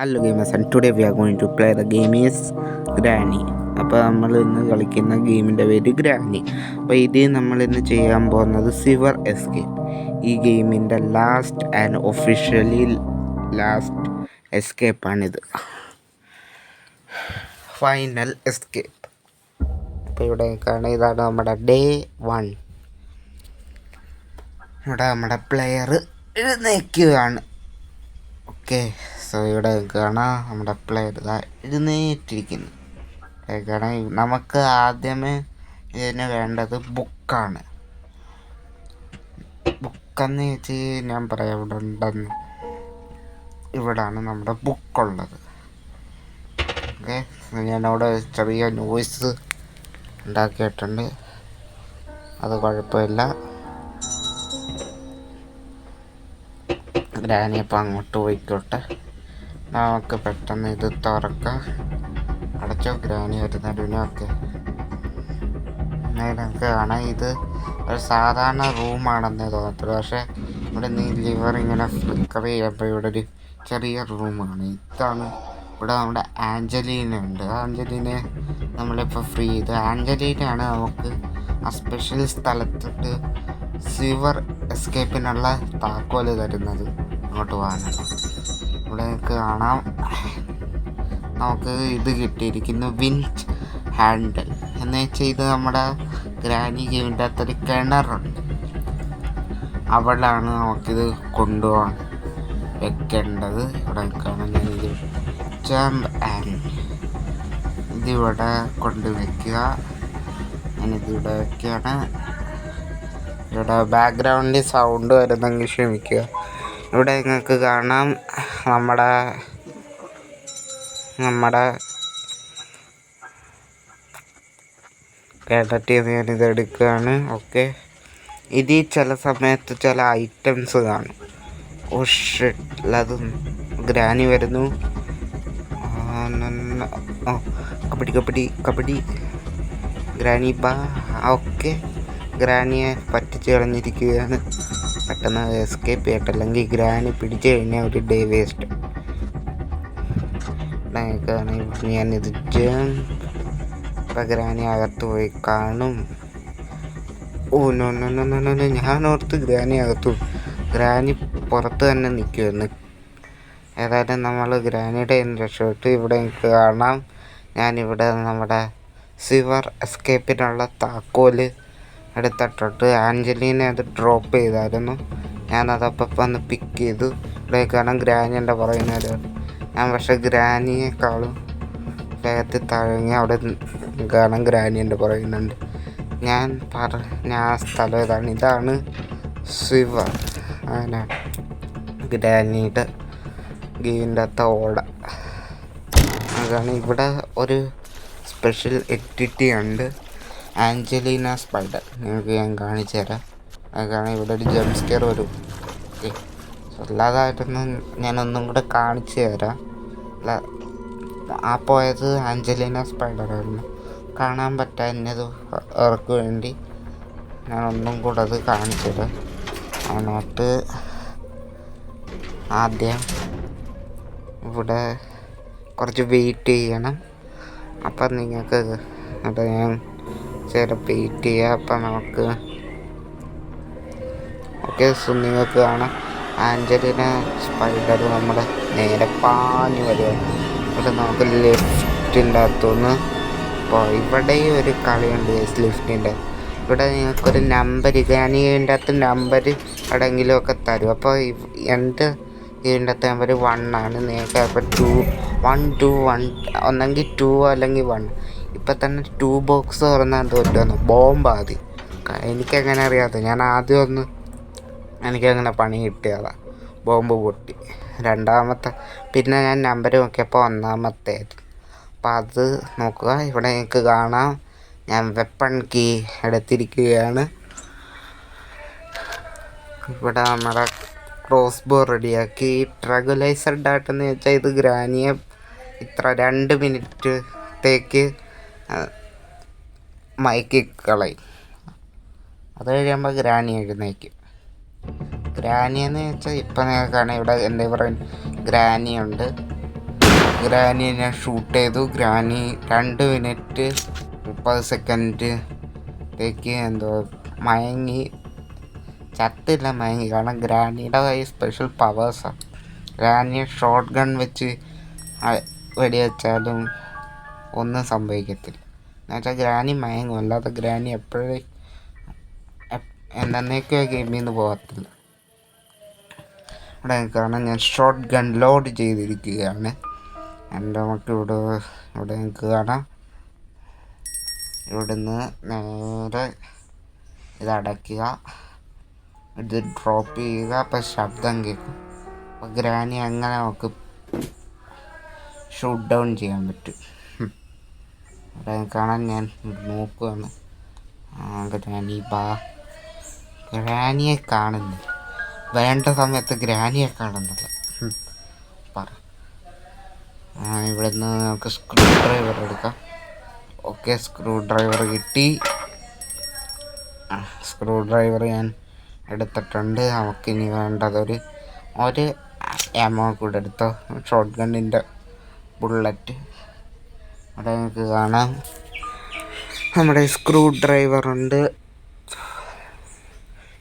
Hello gamers and today we are going to play the game is Granny അപ്പോൾ നമ്മൾ ഇന്ന് കളിക്കുന്ന ഗെയിമിന്റെ പേര് ഗ്രാനി അപ്പോൾ ഇത് നമ്മൾ ഇന്ന് ചെയ്യാൻ പോകുന്നത് സിവർ എസ്കേപ്പ് ഈ ഗെയിമിന്റെ ലാസ്റ്റ് ആൻഡ് ഒഫീഷ്യലി ലാസ്റ്റ് എസ്കേപ്പാണിത് ഫൈനൽ എസ്കേപ്പ് അപ്പോൾ ഇവിടെ കാണാം ഇതാണ് നമ്മുടെ ഡേ വൺ ഇവിടെ നമ്മുടെ പ്ലെയർ എഴുന്നേക്കുകയാണ് ഓക്കെ സോ ഇവിടെ ഗണ നമ്മുടെ പ്ലെയർ എഴുന്നേറ്റിരിക്കുന്നു. ഗണ നമുക്ക് ആദ്യമേ ഇതിന് വേണ്ടത് ബുക്കാണ് ബുക്കെന്ന് വെച്ച് ഞാൻ പറയാം ഇവിടെ ഉണ്ടെന്ന്. ഇവിടാണ് നമ്മുടെ ബുക്കുള്ളത് ഓക്കെ ഞാനവിടെ ചെറിയ നോയ്സ് ഉണ്ടാക്കിയിട്ടുണ്ട്. അത് കുഴപ്പമില്ല. ഗ്രാനി അങ്ങോട്ട് പോയിക്കോട്ടെ. നമുക്ക് പെട്ടെന്ന് ഇത് തുറക്കാം. അടച്ചോ ഗ്രാനി വരുന്നതിനൊക്കെ നമുക്ക് കാണാം. ഇത് ഒരു സാധാരണ റൂമാണെന്നേ തോന്നത്തുള്ളൂ പക്ഷേ ഇവിടെ നീ ലിവർ ഇങ്ങനെ ഫ്ലിക്കർ ചെയ്യുമ്പോൾ ഇവിടെ ഒരു ചെറിയ റൂമാണ്. ഇതാണ് ഇവിടെ നമ്മുടെ ആഞ്ചലീന ഉണ്ട്. ആഞ്ചലീനെ നമ്മളിപ്പോൾ ഫ്രീ ചെയ്ത്. ആഞ്ചലീനയാണ് നമുക്ക് ആ സ്പെഷ്യൽ സ്ഥലത്തിട്ട് സിവർ എസ്കേപ്പിനുള്ള താക്കോൽ തരുന്നത്. അങ്ങോട്ട് പോകാനാണ് ഇവിടെ നിങ്ങൾക്ക് കാണാം. നമുക്ക് ഇത് കിട്ടിയിരിക്കുന്നു വിൻഡ് ഹാൻഡിൽ എന്ന് വെച്ചാൽ ഇത് നമ്മുടെ ഗ്രാനി ഗെയിമിന്റെ അകത്തൊരു കിണറുണ്ട്. അവിടെയാണ് നമുക്കിത് കൊണ്ടുപോകാൻ വെക്കേണ്ടത്. ഇവിടെ കാണാൻ ജമ്പ് ആൻഡ് ഇതിവിടെ കൊണ്ട് വെക്കുക. ഞാനിതിവിടെ വെക്കുകയാണ്. ഇവിടെ ബാക്ക്ഗ്രൗണ്ടിൽ സൗണ്ട് വരുന്നെങ്കിൽ ക്ഷമിക്കുക. ഇവിടെ നിങ്ങൾക്ക് കാണാം. നമ്മുടെ നമ്മുടെ കേട്ടിട്ട് ഞാനിത് എടുക്കുകയാണ്. ഓക്കെ ഇത് ചില സമയത്ത് ചില ഐറ്റംസ് കാണും. അത് ഗ്രാനി വരുന്നു. കബഡി കബഡി കബഡി. ഗ്രാനി ബാ. ഓക്കെ ഗ്രാനിയെ പറ്റിച്ച് കളഞ്ഞിരിക്കുകയാണ്. പെട്ടെന്ന് എസ്കേപ്പ് ചെയ്യട്ടെ അല്ലെങ്കിൽ ഗ്രാനി പിടിച്ചു കഴിഞ്ഞാൽ ഒരു ഡേ വേസ്റ്റ് ഞാനിത് ഇത് ഗ്രാനി അകത്ത് പോയി കാണും. ഓ no no no no no ഞാൻ ഓർത്ത് ഗ്രാനി അകത്തു. ഗ്രാനി പുറത്ത് തന്നെ നിൽക്കുമെന്ന് ഏതായാലും നമ്മൾ ഗ്രാനിയുടെ രക്ഷപ്പെട്ടു ഇവിടെ എനിക്ക് കാണാം. ഞാനിവിടെ നമ്മുടെ സിവർ എസ്കേപ്പിനുള്ള താക്കോൽ എടുത്തിട്ടുണ്ട്. ആഞ്ചലീനെ അത് ഡ്രോപ്പ് ചെയ്തായിരുന്നു. ഞാനതപ്പം വന്ന് പിക്ക് ചെയ്തു. ഇവിടെ കാരണം ഗ്രാനിയുടെ പറയുന്നത് ഞാൻ പക്ഷേ ഗ്രാനിയേക്കാളും വേഗത്തിൽ തഴങ്ങി അവിടെ കാണാൻ ഗ്രാനിയുടെ പറയുന്നുണ്ട്. ഞാൻ പറ ഞാൻ സ്ഥലം ഇതാണ് ഇതാണ് സിവർ അങ്ങനെ ഗ്രാനിയുടെ ഗെയിമിന്റെ അകത്തെ ഓട. അതാണ് ഇവിടെ ഒരു സ്പെഷ്യൽ എക്ടിവിറ്റി ഉണ്ട്. Angelina spider. നിങ്ങൾക്ക് ഞാൻ കാണിച്ചു തരാം. അതാണ് ഇവിടെ ഒരു ജംപ് സ്കെയർ വരും. ഓക്കെ. അല്ലാതായിട്ടൊന്നും ഞാനൊന്നും കൂടെ കാണിച്ചു തരാം. അല്ല ആ പോയത് ആഞ്ചലീന സ്പൈഡർ ആയിരുന്നു. കാണാൻ പറ്റാഞ്ഞത് അവർക്ക് വേണ്ടി ഞാൻ കൂടെ അത് കാണിച്ചു തരാം. അതിനകത്ത് ആദ്യം ഇവിടെ കുറച്ച് വെയിറ്റ് ചെയ്യണം. അപ്പം നിങ്ങൾക്ക് അപ്പം ഞാൻ ചില വെയിറ്റ് ചെയ്യുക അപ്പം നമുക്ക് ഓക്കെ സോ നിങ്ങൾക്ക് കാണാം. ആഞ്ചലിന സ്പൈഡർ നമ്മുടെ നേരെ പാഞ്ഞു വരുവാണ്. ഇവിടെ നമുക്ക് ലിഫ്റ്റിന്റെ അകത്തുനിന്ന് അപ്പോൾ ഇവിടെയും ഒരു കളിയുണ്ട് ലിഫ്റ്റിന്റെ ഇവിടെ നിങ്ങൾക്കൊരു നമ്പർ ഞാൻ ഇതിന്റെ അകത്ത് നമ്പർ എവിടെയെങ്കിലും തരും. അപ്പോൾ എന്റെ ഇതിന്റെ അകത്ത് നമ്പർ വൺ ആണ്. നിങ്ങൾക്ക് അപ്പോൾ ടു വൺ ടു വൺ ഒന്നെങ്കിൽ ടു അല്ലെങ്കിൽ വൺ ഇപ്പം തന്നെ ടൂ ബോക്സ് തുറന്നാൽ തോറ്റുവന്നു ബോംബ് ആദ്യം. എനിക്കങ്ങനെ അറിയാത്ത. ഞാൻ ആദ്യം ഒന്ന് എനിക്കങ്ങനെ പണി കിട്ടിയതാ. ബോംബ് പൊട്ടി. രണ്ടാമത്തെ പിന്നെ ഞാൻ നമ്പർ നോക്കിയപ്പോൾ ഒന്നാമത്തെ അപ്പം അത് നോക്കുക. ഇവിടെ നിങ്ങൾക്ക് കാണാം. ഞാൻ വെപ്പൺ കീ എടുത്തിരിക്കുകയാണ്. ഇവിടെ നമ്മുടെ ക്രോസ് ബോ റെഡിയാക്കി ട്രഗുലൈസർ ഡാട്ടെന്ന് വെച്ചാൽ ഇത് ഗ്രാനിയെ. ഇത്ര രണ്ട് മിനിറ്റ് മിനിറ്റത്തേക്ക് മയക്കി കളയും അത് കഴിയുമ്പോൾ ഗ്രാനി എഴുന്നേക്കും ഗ്രാനി എന്ന് വെച്ചാൽ ഇപ്പം നിങ്ങൾക്കാണ് ഇവിടെ എന്താ പറയുക ഗ്രാനി ഉണ്ട്. ഗ്രാനിയെ ഞാൻ ഷൂട്ട് ചെയ്തു. ഗ്രാനി രണ്ട് മിനിറ്റ് മുപ്പത് സെക്കൻഡിലേക്ക് എന്തോ മയങ്ങി. ചത്തില്ല മയങ്ങി. കാരണം ഗ്രാനിയുടെ കൈ സ്പെഷ്യൽ പവേഴ്സാണ് ഗ്രാനിയെ ഷോർട്ട് ഗൺ വെച്ച് വെടിവെച്ചാലും ഒന്നും സംഭവിക്കത്തില്ല. എന്നുവെച്ചാൽ ഗ്രാനി മയങ്ങും. അല്ലാതെ ഗ്രാനി എപ്പോഴും എന്തെന്നേക്കോ ഗെയിമിൽ നിന്ന് പോകത്തില്ല. ഇവിടെ കാണാൻ ഞാൻ ഷോർട്ട് ഗൺ ലോഡ് ചെയ്തിരിക്കുകയാണ്. എന്റെ നമുക്ക് ഇവിടെ ഇവിടെ നിങ്ങൾക്ക് കാണാം. ഇവിടുന്ന് നേരെ ഇതടയ്ക്കുക. ഇത് ഡ്രോപ്പ് ചെയ്യുക. അപ്പം ശബ്ദം കേൾക്കും. അപ്പം ഗ്രാനി അങ്ങനെ നമുക്ക് ഷൂട്ട് ഡൗൺ ചെയ്യാൻ പറ്റും. കാണാൻ ഞാൻ നോക്കുകയാണ് ഗ്രാനി ബാ. ഗ്രാനിയെ കാണുന്നില്ല വേണ്ട സമയത്ത് ഗ്രാനിയെ കാണുന്നില്ല പറ. ഇവിടുന്ന് നമുക്ക് സ്ക്രൂ ഡ്രൈവർ എടുക്കാം. ഓക്കെ സ്ക്രൂ ഡ്രൈവർ കിട്ടി. സ്ക്രൂ ഡ്രൈവർ ഞാൻ എടുത്തിട്ടുണ്ട്. നമുക്കിനി വേണ്ടതൊരു ഒരു എമോ കൂടെ എടുത്തോ. ഷോർട്ട് ഗണ്ണിന്റെ ബുള്ളറ്റ് അവിടെ നമുക്ക് കാണാം. നമ്മുടെ സ്ക്രൂ ഡ്രൈവർ ഉണ്ട്.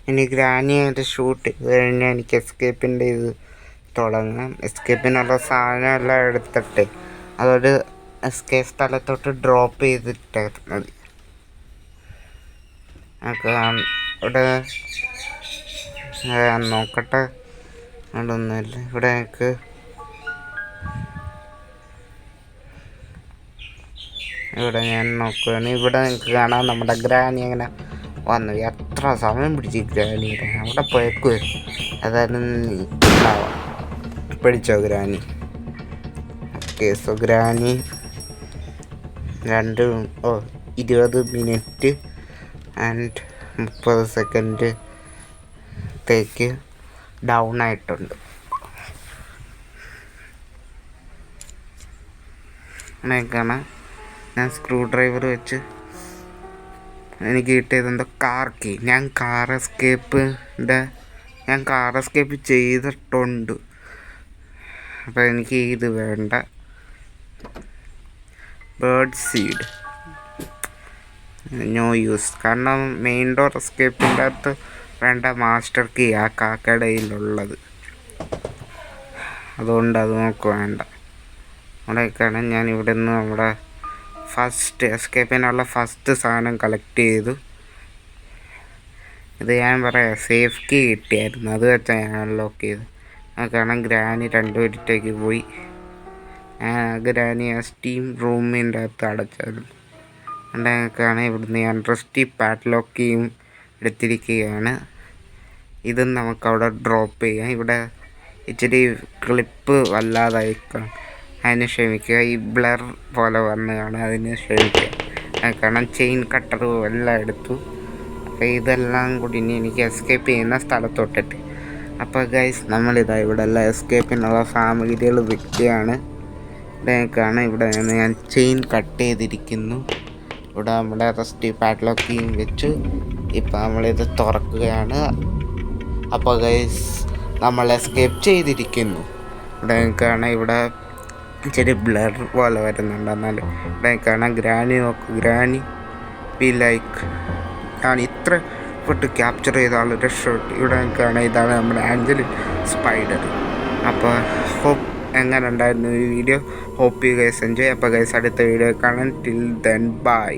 ഇനി ഗ്രാനിയായിട്ട് ഷൂട്ട് ചെയ്ത് കഴിഞ്ഞാൽ എനിക്ക് എസ്കേപ്പിന്റെ ഇത് തുടങ്ങാം. എസ്കേപ്പിനുള്ള സാധനം എല്ലാം എടുത്തിട്ട് അതൊരു എസ്കേപ്പ് സ്ഥലത്തോട്ട് ഡ്രോപ്പ് ചെയ്തിട്ട് മതി. ഇവിടെ നോക്കട്ടെ. അവിടെ ഒന്നുമില്ല ഇവിടെ എനിക്ക് ഇവിടെ ഞാൻ നോക്കുകയാണ് ഇവിടെ നിങ്ങൾക്ക് കാണാം നമ്മുടെ ഗ്രാനി അങ്ങനെ വന്നു. എത്ര സമയം പിടിച്ച് ഗ്രാനി അവിടെ പോയേക്കു. അതായത് പിടിച്ചോ ഗ്രാനി? ഓക്കെ സോ ഗ്രാനി രണ്ട് ഓ ഇരുപത് മിനിറ്റ് ആൻഡ് മുപ്പത് സെക്കൻഡ് തേക്ക് ഡൗൺ ആയിട്ടുണ്ട്. അങ്ങനെയൊക്കെയാണ് ഞാൻ സ്ക്രൂ ഡ്രൈവർ വെച്ച് എനിക്ക് കിട്ടിയത് എന്തോ കാർ കീ ഞാൻ കാർ എസ്കേപ്പിന്റെ ഞാൻ കാർ എസ്കേപ്പ് ചെയ്തിട്ടുണ്ട്. അപ്പോൾ എനിക്ക് ഇത് വേണ്ട. ബേർഡ് സീഡ് നോ യൂസ് കാരണം മെയിൻ ഡോർ എസ്കേപ്പിന്റെ അകത്ത് വേണ്ട മാസ്റ്റർ കീ ആ കാക്കടയിലുള്ളത്. അതുകൊണ്ട് അത് നമുക്ക് വേണ്ട. അവിടെയൊക്കെയാണ് ഞാൻ ഇവിടെ നിന്ന് നമ്മുടെ ഫസ്റ്റ് എസ്കേപ്പിനുള്ള ഫസ്റ്റ് സാധനം കളക്ട് ചെയ്തു. ഇത് ഞാൻ പറയാം സേഫ് കീ കിട്ടിയായിരുന്നു. അത് വെച്ചാൽ ഞാൻ അൺലോക്ക് ചെയ്തു. കാരണം ഗ്രാനി രണ്ട് മിനിറ്റേക്ക് പോയി. ആ ഗ്രാനി ആ സ്റ്റീം റൂമിന്റെ അകത്ത് അടച്ചായിരുന്നു. അതുകൊണ്ടൊക്കെയാണ് ഇവിടുന്ന് ഞാൻ റെസ്റ്റി പാഡ്ലോക്ക് ചെയ്യും എടുത്തിരിക്കുകയാണ്. ഇതും നമുക്ക് അവിടെ ഡ്രോപ്പ് ചെയ്യാം. ഇവിടെ ഇച്ചിരി ക്ലിപ്പ് വല്ലാതായി അതിന് ക്ഷമിക്കുക. ഈ ബ്ലർ പോലെ വന്നതാണ് അതിനെ ക്ഷമിക്കുക. കാരണം ചെയിൻ കട്ടറും എല്ലാം എടുത്തു. അപ്പോൾ ഇതെല്ലാം കൂടി ഇനി എനിക്ക് എസ്കേപ്പ് ചെയ്യുന്ന സ്ഥലത്തോട്ടിട്ട്. അപ്പോൾ ഗൈസ് നമ്മളിതാ ഇവിടെ എല്ലാം എസ്കേപ്പിനുള്ള സാമഗ്രികൾ വിൽക്കുകയാണ് ഇതൊക്കെയാണ് ഇവിടെ നിന്ന് ഞാൻ ചെയിൻ കട്ട് ചെയ്തിരിക്കുന്നു. ഇവിടെ നമ്മുടെ റസ്റ്റി പാഡ്ലോക്കിയും വെച്ച്. ഇപ്പം നമ്മളിത് തുറക്കുകയാണ്. അപ്പോൾ ഗൈസ് നമ്മൾ എസ്കേപ്പ് ചെയ്തിരിക്കുന്നു. ഇവിടെ നിൽക്കുകയാണ് ഇവിടെ ഇച്ചിരി ബ്ലർ പോലെ വരുന്നുണ്ട് ഇവിടെ നിൽക്കുകയാണ് ഗ്രാനി നോക്ക്. ഗ്രാനി ബി ലൈക്ക് ഞാൻ ഇത്ര ഫുട്ട് ക്യാപ്ചർ ചെയ്ത ആളൊരു ഷോട്ട് ഇവിടെ കാണാം ഇതാണ് നമ്മുടെ ആഞ്ചലി സ്പൈഡർ അപ്പോൾ ഹോപ്പ് എങ്ങനെ ഉണ്ടായിരുന്നു ഈ video hope you guys enjoy അപ്പോൾ ഗൈസ് അടുത്ത വീഡിയോ കാണാൻ ടിൽ ദെൻ ബൈ